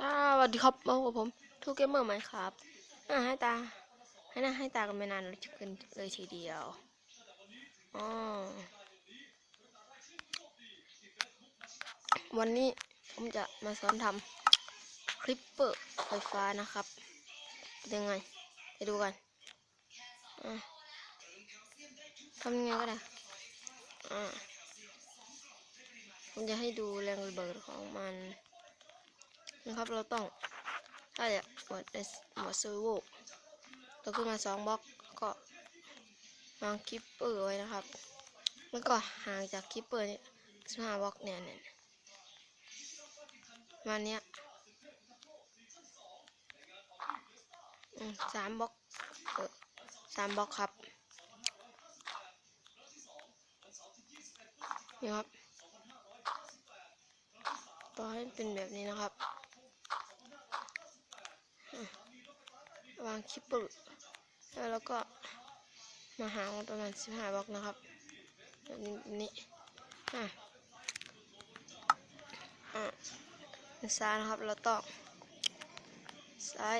สวัสดีครับมาพบกับผมทูเกมเมอร์ไหมครับอ่าให้ตา ให้หน้าให้ตากันไม่นานเลยจะขึ้นเลยทีเดียวอ๋อวันนี้ผมจะมาสอนทำคลิปเปอร์ไฟฟ้านะครับ เป็นยังไง ไปดูกันทำยังไงก็ได้อ่าผมจะให้ดูแรงระเบิดของมัน นะครับเราต้องถ้าจะหมดในหมดเซอร์โวเราขึ้นมาสองบล็อกก็วางคิปเปอร์ไว้นะครับ แล้วก็ห่างจากคิปเปอร์เนี่ยสิบห้าบล็อกเนี่ยเนี่ยมาเนี้ยสามบล็อกสามบล็อกครับนี่ครับต่อให้เป็นแบบนี้นะครับ วางคิปเปอร์แล้วก็มาหามันประมาณ15บล็อกนะครับแบบนี้นี้อะอะด้านซ้ายนะครับเราต้องซ้าย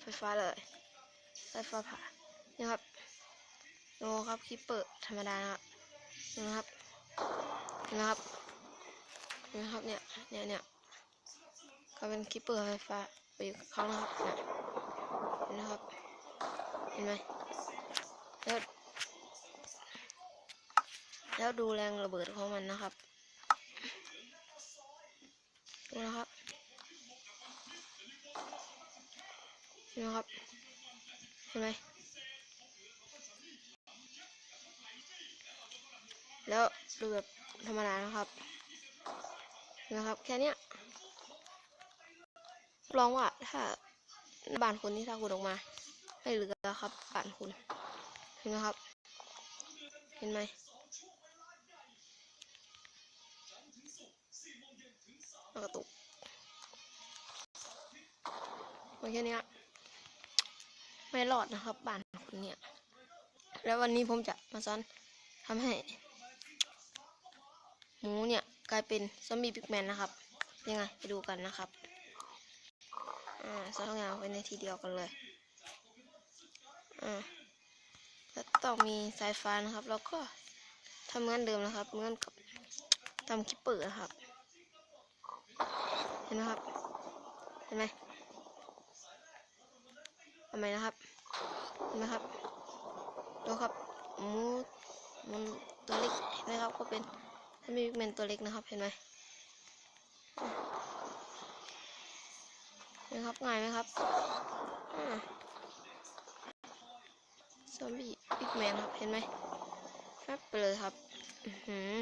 ไฟฟ้าเลยไฟฟ้าผ่านี่ครับโนครับคิปเปอร์ธรรมดานะครับนี่นะครับนะครับนะครับเนี่ยเนี่ยเนี่ยก็เป็นคิปเปอร์ไฟฟ้าไปอยู่กับเขานะครับ นะครับ เห็นไหมแล้วแล้วดูแรงระเบิดของมันนะครับ ดูนะครับนไหมครับ เห็นไหมแล้วดูแบบธรรมดานะครับนะครับ แค่เนี้ยรับรองว่าถ้า บ้านคุณที่ถ้าคุณออกมา ให้เหลือครับบ้านคุณเห็นไหมครับ เห็นไหมกระตุกโอเคเนี้ยไม่รอดนะครับบ้านคุณเนี่ย แล้ววันนี้ผมจะมาสอนทำให้ หมูเนี่ย กลายเป็นซอมบี้บิ๊กแมนนะครับ ยังไงไปดูกันนะครับ อ่าสองอย่างไว้ในทีเดียวกันเลยอ่าแล้วต้องมีสายฟ้านะครับ แล้วก็ทำเหมือนเดิมนะครับเหมือนกับทำคิปเปอร์นะครับ เห็นไหมครับ เห็นไหมทำไมนะครับ เห็นไหมครับดูครับมูมันตัวเล็กเห็นไหมครับ ก็เป็นถ้ามีเป็นตัวเล็กนะครับ เห็นไหม นะครับง่ายไหมครับซอมบี้บิ๊กแมนครับ เห็นไหมแฟบไปเลยครับอือ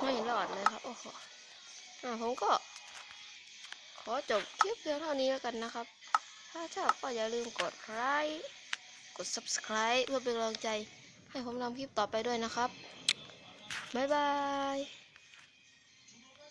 ไม่รอดเลยครับ โอ้โหอ่าผมก็ อจบคลิปเพียงเท่านี้แล้วกันนะครับ ถ้าชอบก็อย่าลืมกดไลค์กด subscribe เพื่อเป็นกำลังใจให้ผมทำคลิปต่อไปด้วยนะครับ บ๊ายบาย